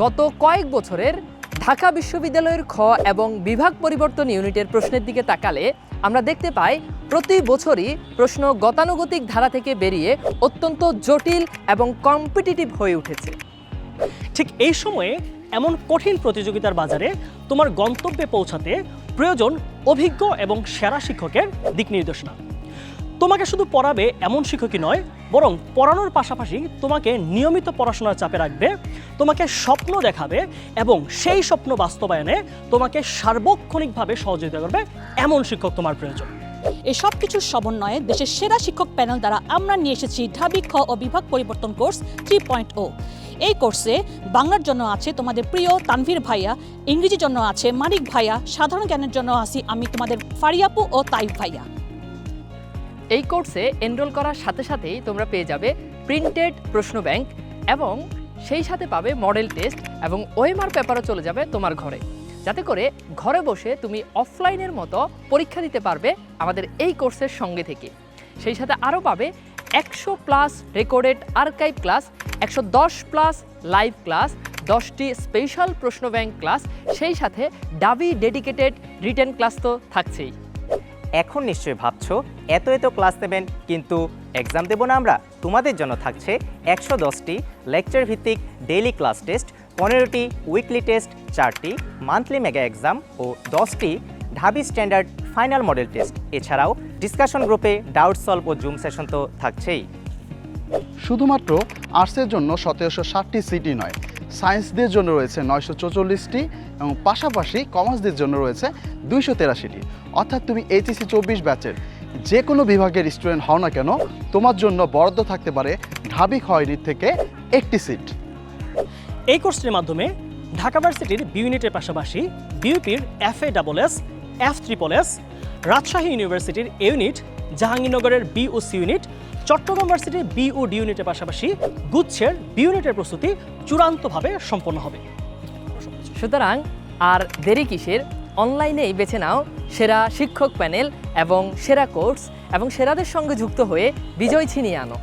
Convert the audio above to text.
গত কয়েক বছরের ঢাকা বিশ্ববিদ্যালয়ের খ এবং বিভাগ পরিবর্তন ইউনিটের প্রশ্নের দিকে তাকালে আমরা দেখতে পাই, প্রতি বছরই প্রশ্ন গতানুগতিক ধারা থেকে বেরিয়ে অত্যন্ত জটিল এবং কম্পিটিটিভ হয়ে উঠেছে। ঠিক এই সময়ে এমন কঠিন প্রতিযোগিতার বাজারে তোমার গন্তব্যে পৌঁছাতে প্রয়োজন অভিজ্ঞ এবং সেরা শিক্ষকের দিক নির্দেশনা। তোমাকে শুধু পড়াবে এমন শিক্ষকই নয়, বরং পড়ানোর পাশাপাশি তোমাকে নিয়মিত পড়াশোনার চাপে রাখবে, তোমাকে স্বপ্ন দেখাবে এবং সেই স্বপ্ন বাস্তবায়নে তোমাকে সার্বক্ষণিকভাবে সহযোগিতা করবে এমন শিক্ষক তোমার প্রয়োজন। এই সব কিছুর সমন্বয়ে দেশের সেরা শিক্ষক প্যানেল দ্বারা আমরা নিয়ে এসেছি ঢাবি খ ও বিভাগ পরিবর্তন কোর্স থ্রি পয়েন্ট ও। এই কোর্সে বাংলার জন্য আছে তোমাদের প্রিয় তানভীর ভাইয়া, ইংরেজির জন্য আছে মানিক ভাইয়া, সাধারণ জ্ঞানের জন্য আছি আমি তোমাদের ফারিয়াপু ও তাইফ ভাইয়া। এই কোর্সে এনরোল করার সাথে সাথেই তোমরা পেয়ে যাবে প্রিন্টেড প্রশ্ন ব্যাংক এবং সেই সাথে পাবে মডেল টেস্ট এবং ওএমআর পেপারও চলে যাবে তোমার ঘরে। যাতে করে ঘরে বসে তুমি অফলাইনের মতো পরীক্ষা দিতে পারবে আমাদের এই কোর্সের সঙ্গে থেকে। সেই সাথে আরও পাবে একশো প্লাস রেকর্ডেড আর্কাইভ ক্লাস, একশো দশ প্লাস লাইভ ক্লাস, দশটি স্পেশাল প্রশ্ন ব্যাংক ক্লাস, সেই সাথে ডাবি ডেডিকেটেড রিটেন ক্লাস তো থাকছেই। এখন নিশ্চয়ই ভাবছ, এত এত ক্লাস নেবেন, কিন্তু এক্সাম দেবো না আমরা। তোমাদের জন্য থাকছে একশো দশটি লেকচার ভিত্তিক ডেইলি ক্লাস টেস্ট পনেরোটি উইকলি টেস্ট চারটি মান্থলি মেগা এক্সাম ও দশটি Dhabi standard final model test এছাড়াও ডিসকাশন গ্রুপে ডাউট সলভ ও জুম সেশন তো থাকছেই। শুধুমাত্র আর্টসের জন্য সতেরোশো ষাটটি সিটি নয় সায়েন্সদের জন্য রয়েছে নয়শো চৌচল্লিশটি এবং পাশাপাশি কমার্সদের জন্য রয়েছে দুইশো তেরাশিটি। অর্থাৎ তুমি এইচএসি চব্বিশ ব্যাচের যে কোনো বিভাগের স্টুডেন্ট হও না কেন, তোমার জন্য বরাদ্দ থাকতে পারে ঢাবি খয়রির থেকে একটি সিট। এই কোর্সটির মাধ্যমে ঢাকা ভার্সিটির বি ইউনিটের পাশাপাশি বিউপির F A double S, F triple S, Rajshahi ইউনিভার্সিটির এ ইউনিট, জাহাঙ্গীরনগরের বি ও সি ইউনিট চট্টগ্রাম ভার্সিটির বি ও ডি ইউনিটের পাশাপাশি গুচ্ছের বি ইউনিটের প্রস্তুতি চূড়ান্তভাবে সম্পন্ন হবে। সুতরাং আর দেরি কিসের? অনলাইনেই বেছে নাও সেরা শিক্ষক প্যানেল এবং সেরা কোর্স এবং সেরাদের সঙ্গে যুক্ত হয়ে বিজয় ছিনিয়ে আনো।